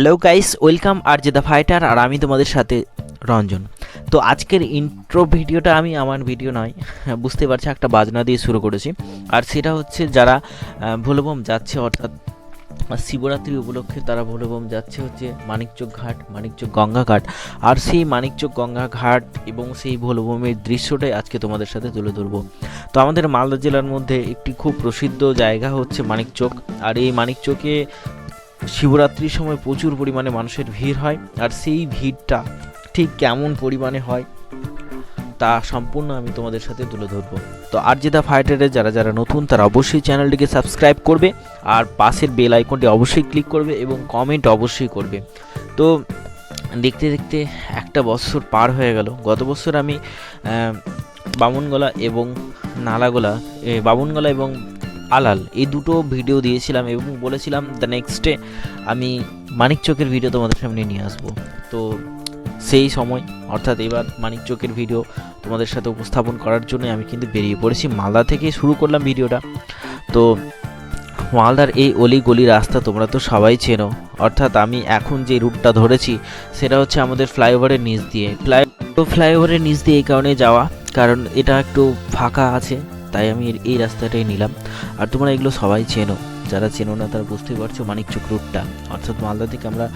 Hello guys welcome আর the fighter আর আমি তোমাদের সাথে রঞ্জন। তো আজকের ইন্ট্রো ভিডিওটা আমি, আমার ভিডিও নয় বুঝতে পারছি, একটা বাজনা দিয়ে শুরু করেছি। আর সেটা হচ্ছে যারা ভোলবম যাচ্ছে, অর্থাৎ শিবরাত্রি উপলক্ষে তারা ভোলবম যাচ্ছে হচ্ছে মানিকচক ঘাট, মানিকচক গঙ্গা ঘাট। আর সেই মানিকচক গঙ্গা ঘাট এবং সেই ভোলবমের দৃশ্যটাই আজকে তোমাদের সাথে তুলে ধরবো। তো আমাদের মালদা জেলার মধ্যে একটি খুব প্রসিদ্ধ জায়গা হচ্ছে মানিকচক। আর এই মানিকচকে শিবরাত্রির সময় প্রচুর পরিমাণে মানুষের ভিড় হয়, আর সেই ভিড়টা ঠিক কেমন পরিমাণে হয়, তা সম্পূর্ণ আমি তোমাদের সাথে তুলে ধরবো। তো আর যে দা ফাইটারে যারা যারা নতুন, তারা অবশ্যই চ্যানেলটিকে সাবস্ক্রাইব করবে, আর পাশের বেল আইকনটি অবশ্যই ক্লিক করবে এবং কমেন্ট অবশ্যই করবে। তো দেখতে দেখতে একটা বছর পার হয়ে গেল। গত বছর আমি বামুনগলা এবং নালাগোলা বামুনগলা এবং আলাল। এই দুটো ভিডিও দিয়েছিলাম এবং বলেছিলাম দ্য নেক্সট ডে আমি মানিক চোখের ভিডিও তোমাদের সামনে নিয়ে আসব। তো সেই সময়, অর্থাৎ এবার মানিক চোখের ভিডিও তোমাদের সাথে উপস্থাপন করার জন্য আমি কিন্তু বেরিয়ে পড়েছি। মালদা থেকে শুরু করলাম ভিডিওটা তো মালদার এই অলি গলি রাস্তা তোমরা তো সবাই চেনো। অর্থাৎ আমি এখন যে রুটটা ধরেছি, সেটা হচ্ছে আমাদের ফ্লাইওভারের নিচ দিয়ে। ফ্লাই ফ্লাইওভারের নিচ দিয়ে এই কারণে যাওয়া, কারণ এটা একটু ফাঁকা আছে। তাই আমি এই রাস্তাটাই নিলাম। আর তোমরা এগুলো সবাই চেনো। যারা চেনো না, তারা বুঝতেই পারছ মানিকচক রুটটা অর্থাৎ মালদা থেকে আমরা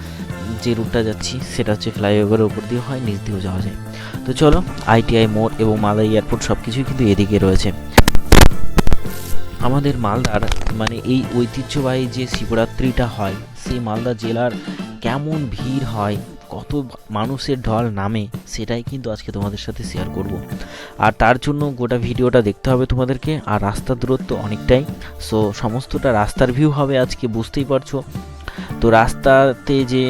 যে রুটটা যাচ্ছি, সেটা হচ্ছে ফ্লাইওভারের উপর দিয়ে হয়, নিচ দিয়েও যাওয়া যায়। তো চলো আইটিআই মোড় এবং মালদা এয়ারপোর্ট সব কিছুই কিন্তু এদিকে রয়েছে। আমাদের মালদার মানে এই ঐতিহ্যবাহী যে শিবরাত্রিটা হয়, সেই মালদা জেলার কেমন ভিড় হয় কত মানুষের ঢল নামে, সেটাই কিন্তু আজকে তোমাদের সাথে শেয়ার করব। আর তার জন্য গোটা ভিডিওটা দেখতে হবে তোমাদেরকে, আর রাস্তার দূরত্ব অনেকটাই। সো সমস্তটা রাস্তার ভিউ হবে আজকে, বুঝতেই পারছ। তো রাস্তাতে যে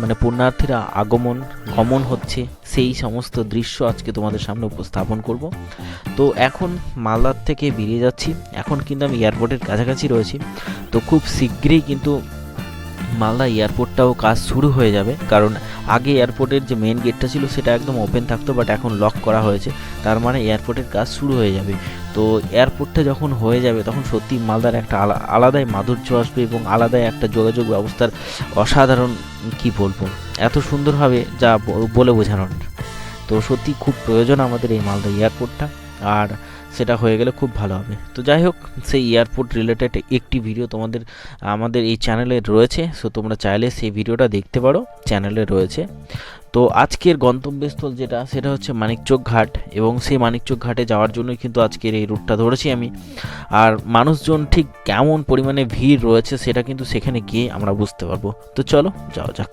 মানে পুণ্যার্থীরা আগমন, গমন হচ্ছে, সেই সমস্ত দৃশ্য আজকে তোমাদের সামনে উপস্থাপন করব। তো এখন মালদার থেকে বেরিয়ে যাচ্ছি। এখন কিন্তু আমি এয়ারপোর্টের কাছাকাছি রয়েছি। তো খুব শীঘ্রই কিন্তু মালদা এয়ারপোর্টটাও কাজ শুরু হয়ে যাবে। কারণ আগে এয়ারপোর্টের যে মেন গেটটা ছিল সেটা একদম ওপেন থাকতো বাট এখন লক করা হয়েছে। তার মানে এয়ারপোর্টের কাজ শুরু হয়ে যাবে। তো এয়ারপোর্টটা যখন হয়ে যাবে, তখন সত্যি মালদার একটা আলা- আলাদাই মাধুর্য আসবে এবং আলাদাই একটা যোগাযোগ ব্যবস্থার অসাধারণ, কি বলব, এত সুন্দরভাবে যা বলে বোঝানোর। তো সত্যি খুব প্রয়োজন আমাদের এই মালদা এয়ারপোর্টটা। আর সেটা হয়ে গেলে খুব ভালো হবে। তো যাই হোক, সেই এয়ারপোর্ট রিলেটেড একটি ভিডিও তোমাদের, আমাদের এই চ্যানেলে রয়েছে সো তোমরা চাইলে সেই ভিডিওটা দেখতে পারো চ্যানেলে রয়েছে। তো আজকের গন্তব্যস্থল যেটা, সেটা হচ্ছে মানিকচক ঘাট, এবং সেই মানিকচক ঘাটে যাওয়ার জন্যই কিন্তু আজকের এই রুটটা ধরেছি আমি। আর মানুষজন ঠিক কেমন পরিমাণে ভিড় রয়েছে, সেটা কিন্তু সেখানে গিয়ে আমরা বুঝতে পারব। তো চলো, যাওয়া যাক।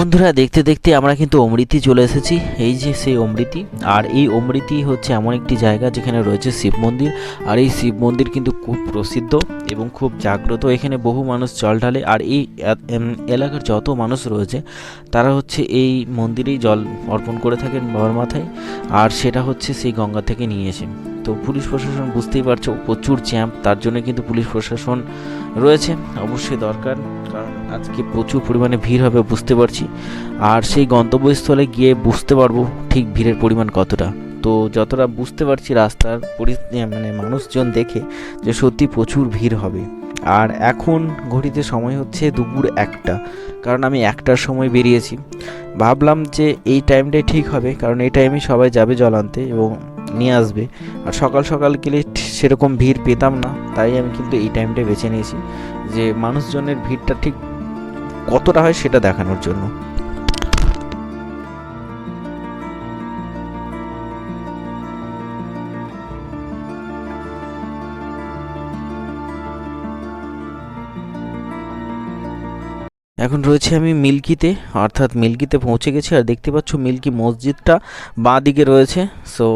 বন্ধুরা, দেখতে দেখতে আমরা কিন্তু অমৃতি চলে এসেছি। এই যে সেই অমৃতি, আর এই অমৃতি হচ্ছে এমন একটি জায়গা যেখানে রয়েছে শিব মন্দির। আর এই শিব মন্দির কিন্তু খুব প্রসিদ্ধ এবং খুব জাগ্রত। এখানে বহু মানুষ জল ঢালে, আর এই এলাকার যত মানুষ রয়েছে, তারা হচ্ছে এই মন্দিরেই জল অর্পণ করে থাকেন বাবার মাথায়। আর সেটা হচ্ছে সেই গঙ্গা থেকে নিয়ে এসে। তো পুলিশ প্রশাসন বুঝতেই পারছ, প্রচুর চ্যাম্প তার জন্য কিন্তু পুলিশ প্রশাসন রয়েছে। অবশ্যই দরকার, কারণ আজকে প্রচুর পরিমাণে ভিড় হবে, বুঝতে পারছি। আর সেই গন্তব্যস্থলে গিয়ে বুঝতে পারব ঠিক ভিড়ের পরিমাণ কতটা। তো যতটা বুঝতে পারছি রাস্তার পরিস্থিতি মানে মানুষজন দেখে যে সত্যি প্রচুর ভিড় হবে। আর এখন ঘড়িতে সময় হচ্ছে দুপুর একটা, কারণ আমি একটার সময় বেরিয়েছি। ভাবলাম যে এই টাইমটাই ঠিক হবে, কারণ এই টাইমে সবাই যাবে জল আনতে এবং নিয়ে আসবে। আর সকাল সকাল গেলে সেরকম ভিড় পেতাম না, তাই আমি কিন্তু এই টাইমটা বেছে নিয়েছি। যে মানুষজনের ভিড়টা ঠিক কতটা হয় সেটা দেখানোর জন্য। এখন রয়েছে আমি মিল্কিতে, অর্থাৎ মিল্কিতে পৌঁছে গেছি আর দেখতে পাচ্ছ মিল্কি মসজিদটা বাঁ দিকে রয়েছে। সো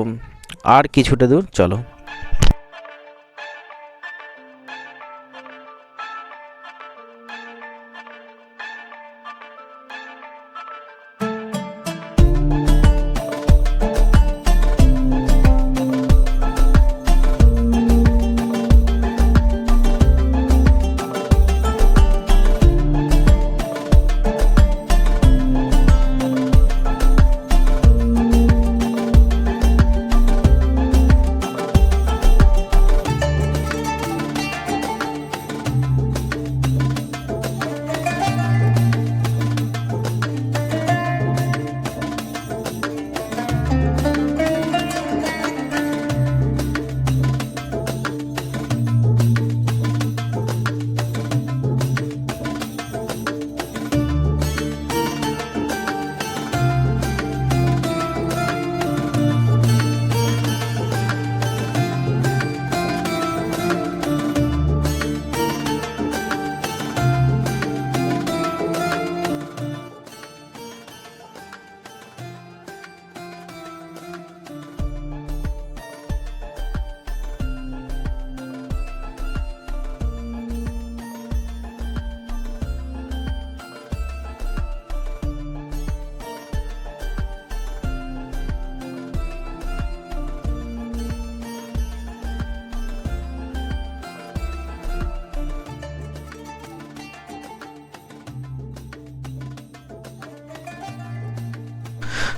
আর কিছুটা দূর, চলো।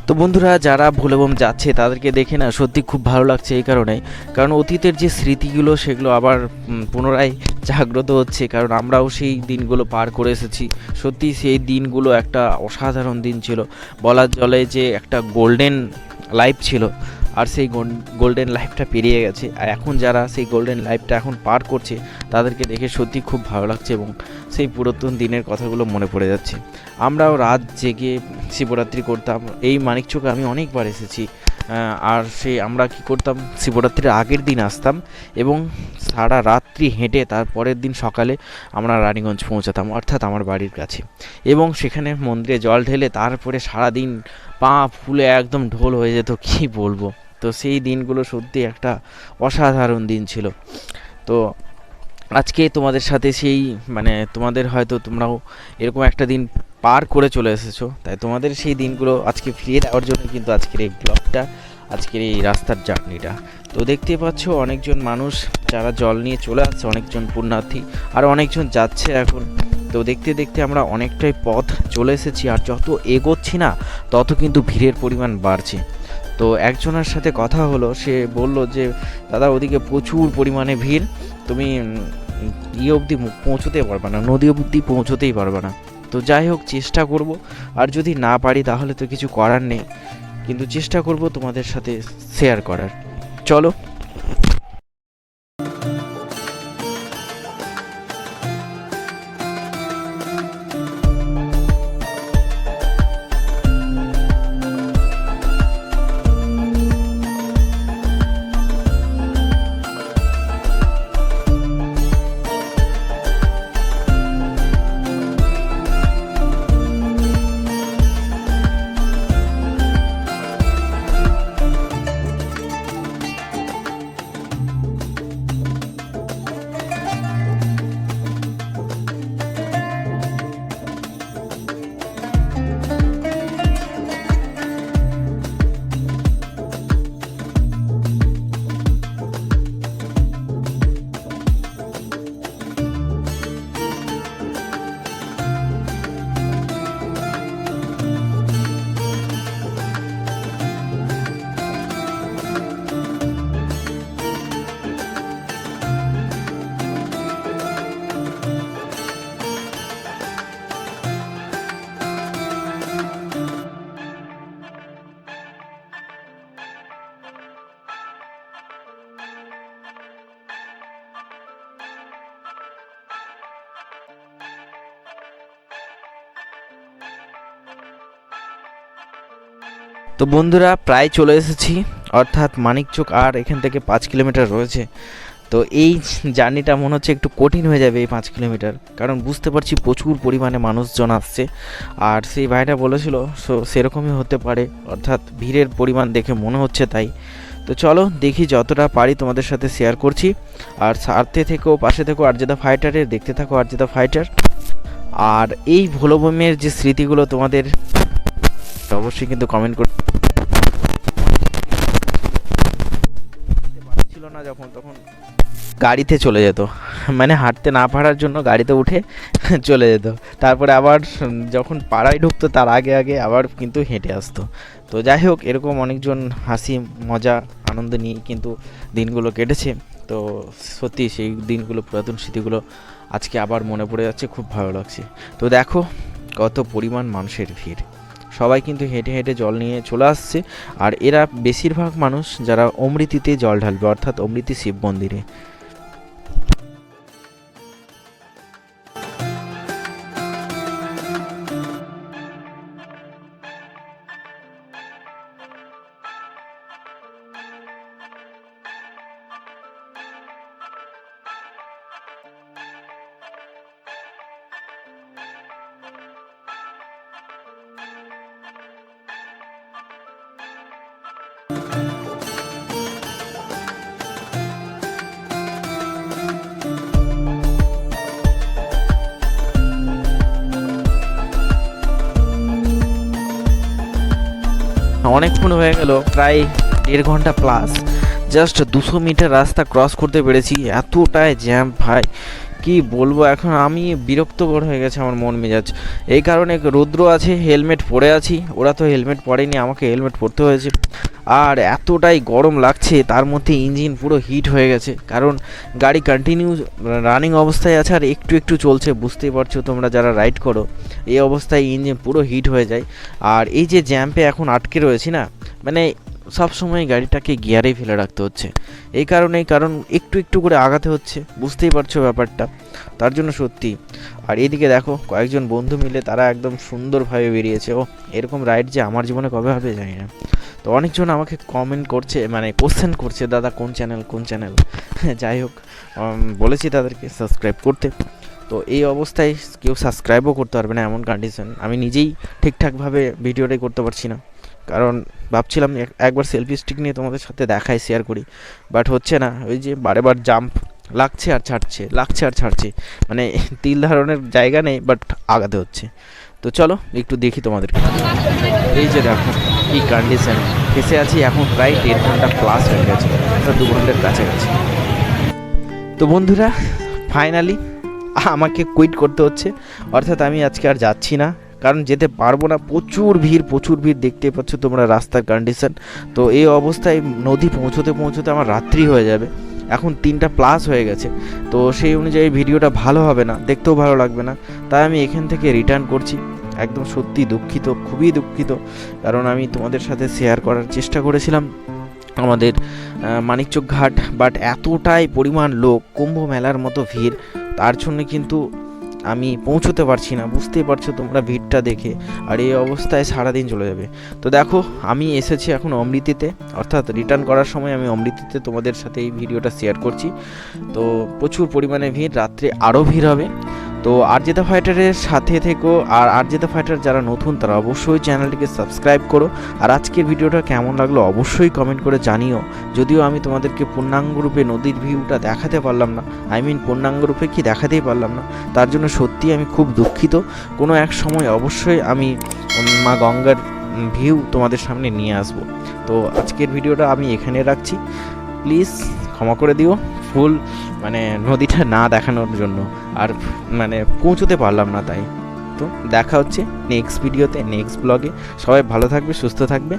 তো বন্ধুরা, যারা ভুলেবম যাচ্ছে, তাদেরকে দেখে না সত্যি খুব ভালো লাগছে এই কারণে। কারণ অতীতের যে স্মৃতিগুলো, সেগুলো আবার পুনরায় জাগ্রত হচ্ছে। কারণ আমরাও সেই দিনগুলো পার করে এসেছি। সত্যি সেই দিনগুলো একটা অসাধারণ দিন ছিল। বলার জলে যে একটা গোল্ডেন লাইফ ছিল। আর সেই গোল্ডেন লাইফটা পেরিয়ে গেছে। আর এখন যারা সেই গোল্ডেন লাইফটা এখন পার করছে, তাদেরকে দেখে সত্যি খুব ভালো লাগছে এবং সেই পুরাতন দিনের কথাগুলো মনে পড়ে যাচ্ছে। আমরাও রাত জেগে শিবরাত্রি করতাম। এই মানিকচকে আমি অনেকবার এসেছি। আর সে, আমরা কি করতাম? শিবরাত্রির আগের দিন আসতাম এবং সারা রাত্রি হেঁটে তার পরের দিন সকালে আমরা রানীগঞ্জ পৌঁছাতাম, অর্থাৎ আমার বাড়ির কাছে। এবং সেখানে মন্দিরে জল ঢেলে তারপরে সারাদিন পা ফুলে একদম ঢোল হয়ে যেত, কি বলব? তো সেই দিনগুলো সত্যি একটা অসাধারণ দিন ছিল। তো আজকে তোমাদের সাথে সেই মানে তোমাদের হয়তো তোমরাও এরকম একটা দিন পার করে চলে এসেছ, তাই তোমাদের সেই দিনগুলো আজকে ফিরিয়ে দেওয়ার জন্য কিন্তু আজকের এই ব্লগটা, আজকের এই রাস্তার জার্নিটা। তো দেখতে পাচ্ছ অনেকজন মানুষ, যারা জল নিয়ে চলে আসছে, অনেকজন পুণ্যার্থী, আর অনেকজন যাচ্ছে এখন। তো দেখতে দেখতে আমরা অনেকটাই পথ চলে এসেছি, আর যত এগোচ্ছি না, তত কিন্তু ভিড়ের পরিমাণ বাড়ছে। তো একজনের সাথে কথা হলো, সে বলল যে, দাদা, ওদিকে প্রচুর পরিমাণে ভিড়। তুমি ইয়ে অবধি পৌঁছতে পারবে না, নদী অবধি পৌঁছতেই পারবে না। তো যাই হোক, চেষ্টা করব। আর যদি না পারি, তাহলে তো কিছু করার নেই। কিন্তু চেষ্টা করব তোমাদের সাথে শেয়ার করার। চলো। তো বন্ধুরা, প্রায় চলে এসেছি। অর্থাৎ মানিকচক আর এখান থেকে পাঁচ কিলোমিটার রয়েছে। তো এই জার্নিটা মনে হচ্ছে একটু কঠিন হয়ে যাবে এই পাঁচ কিলোমিটার। কারণ বুঝতে পারছি প্রচুর পরিমাণে মানুষজন আসছে। আর সেই ভাইটা বলেছিল, সো, সেরকমই হতে পারে। অর্থাৎ ভিড়ের পরিমাণ দেখে মনে হচ্ছে তাই। তো চলো, দেখি যতটা পারি তোমাদের সাথে শেয়ার করছি। আর সাথে থেকেও পাশে থেকেও আর্জেদা ফাইটারের দেখতে থাকো আর্জেদা ফাইটার আর এই ভোলোবমের যে স্মৃতিগুলো তোমাদের, অবশ্যই কিন্তু কমেন্ট করে ছিল না যখন, তখন গাড়িতে চলে যেত। মানে হাঁটতে না পারার জন্য গাড়িতে উঠে চলে যেত। তারপরে আবার যখন পাড়ায় ঢুকতো, তার আগে আগে আবার কিন্তু হেঁটে আসতো। তো যাই হোক, এরকম অনেকজন হাসি, মজা, আনন্দ নিয়ে কিন্তু দিনগুলো কেটেছে। তো সত্যি সেই দিনগুলো, পুরাতন স্মৃতিগুলো আজকে আবার মনে পড়ে যাচ্ছে, খুব ভালো লাগছে। তো দেখো কত পরিমাণ মানুষের ভিড়। সবাই কিন্তু হেঁটে হেঁটে জল নিয়ে চলে আসছে। আর এরা বেশিরভাগ মানুষ যারা অমৃতিতে জল ঢালবে, অর্থাৎ অমৃতি শিব মন্দিরে। অনেকক্ষণ হয়ে গেল, প্রায় দেড় ঘণ্টা প্লাস জাস্ট দুশো মিটার রাস্তা ক্রস করতে পেরেছি, এতটাই জ্যাম ভাই। কি বলব, এখন আমি বিরক্তকর হয়ে গেছে আমার মন মেজাজ। এই কারণে রৌদ্র আছে হেলমেট পরে আছি। ওরা তো হেলমেট পরেনি, আমাকে হেলমেট পরতে হয়েছে। আর এতটাই গরম লাগছে, তার মধ্যে ইঞ্জিন পুরো হিট হয়ে গেছে। কারণ গাড়ি কন্টিনিউ রানিং অবস্থায় আছে আর একটু একটু চলছে, বুঝতেই পারছ তোমরা যারা রাইড করো। এই অবস্থায় ইঞ্জিন পুরো হিট হয়ে যায়। আর এই যে জ্যাম্পে এখন আটকে রয়েছি না মানে সব সময় গাড়িটাকে গিয়ারেই ফেলে রাখতে হচ্ছে। এই কারণেই, কারণ একটু একটু করে আগাতে হচ্ছে, বুঝতেই পারছ ব্যাপারটা। তার জন্য সত্যি। আর এইদিকে দেখো, কয়েকজন বন্ধু মিলে তারা একদম সুন্দরভাবে বেরিয়েছে। ও এরকম রাইড যে আমার জীবনে কবে হবে জানি না। তো অনেকজন আমাকে কমেন্ট করছে মানে কোশ্চেন করছে, দাদা, কোন চ্যানেল কোন চ্যানেল যাই হোক বলেছি তাদেরকে সাবস্ক্রাইব করতে। তো এই অবস্থায় কেউ সাবস্ক্রাইবও করতে পারবে না এমন কন্ডিশন আমি নিজেই ঠিকঠাকভাবে ভিডিওটাই করতে পারছি না। কারণ ভাবছিলাম এক- একবার সেলফি স্টিক নিয়ে তোমাদের সাথে দেখাই শেয়ার করি। বাট হচ্ছে না, ওই যে বারে বার জাম্প লাগছে আর ছাড়ছে, লাগছে আর ছাড়ছে। মানে তিল ধারণের জায়গা নেই বাট আগাতে হচ্ছে। তো চলো, একটু দেখি তোমাদেরকে। এই যে দেখো, কি কন্ডিশন ফেসে আছি এখন প্রায় দেড় ঘণ্টা ক্লাস হয়ে গেছে দু ঘণ্টার কাছাকাছি। তো বন্ধুরা ফাইনালি আমাকে কুইট করতে হচ্ছে। অর্থাৎ আমি আজকে আর যাচ্ছি না, কারণ যেতে পারব না। প্রচুর ভিড় প্রচুর ভিড় দেখতে পাচ্ছ তোমরা রাস্তার কন্ডিশন তো এই অবস্থায় নদী পৌঁছতে পৌঁছতে আমার রাত্রি হয়ে যাবে। এখন তিনটা প্লাস হয়ে গেছে। তো সেই অনুযায়ী ভিডিওটা ভালো হবে না, দেখতেও ভালো লাগবে না। তাই আমি এখান থেকে রিটার্ন করছি। একদম সত্যি দুঃখিত, খুবই দুঃখিত। কারণ আমি তোমাদের সাথে শেয়ার করার চেষ্টা করেছিলাম আমাদের মানিকচোক ঘাট। বাট এতটাই পরিমাণ লোক, কুম্ভ মেলার মতো ভিড়। তার জন্য কিন্তু আমি পৌঁছতে পারছি না। বুঝতেই পারছ তোমরা ভিড়টা দেখে। আর এই অবস্থায় সারাদিন চলে যাবে। তো দেখো, আমি এসেছি এখন অমৃতিতে। অর্থাৎ রিটার্ন করার সময় আমি অমৃতিতে তোমাদের সাথে এই ভিডিওটা শেয়ার করছি। তো প্রচুর পরিমাণে ভিড়, রাত্রে আরও ভিড় হবে। তো আরজেদা ফাইটারের সাথে থেকো, আর আরজেদা ফাইটার যারা নতুন, তারা অবশ্যই চ্যানেলটিকে সাবস্ক্রাইব করো। আর আজকের ভিডিওটা কেমন লাগল অবশ্যই কমেন্ট করে জানিও। যদিও আমি তোমাদেরকে পূর্ণাঙ্গ রূপে নদীর ভিউটা দেখাতে পারলাম না। আই মিন পূর্ণাঙ্গ রূপে কি দেখাতেই পারলাম না। তার জন্য সত্যি আমি খুব দুঃখিত। কোনো এক সময় অবশ্যই আমি মা গঙ্গার ভিউ তোমাদের সামনে নিয়ে আসব। তো আজকের ভিডিওটা আমি এখানে রাখছি। প্লিজ ক্ষমা করে দিও। ফুল মানে নদীটা না দেখানোর জন্য। আর মানে পৌঁছতে পারলাম না তাই। তো দেখা হচ্ছে নেক্সট ভিডিওতে নেক্সট ব্লগে সবাই ভালো থাকবে, সুস্থ থাকবে।